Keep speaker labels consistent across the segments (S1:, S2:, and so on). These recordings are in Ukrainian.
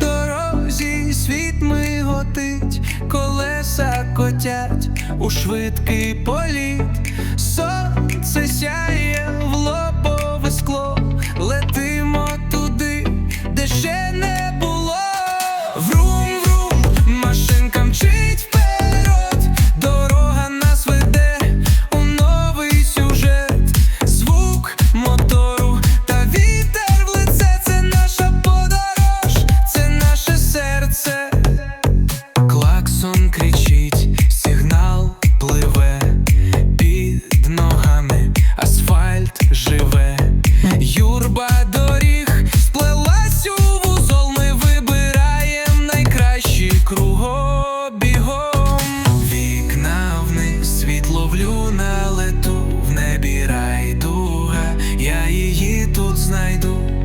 S1: дорозі світ миготить, колеса котять у швидкий політ, сонце сяє. на лету в небі райдуга, я її тут знайду.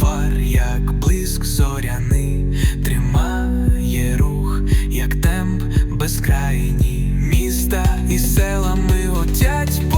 S1: фар, як блиск зоряний, тримає рух, як темп безкрайні міста і села ми отять.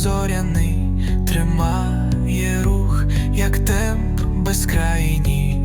S1: зоряний, тримає рух, як темп безкрайній.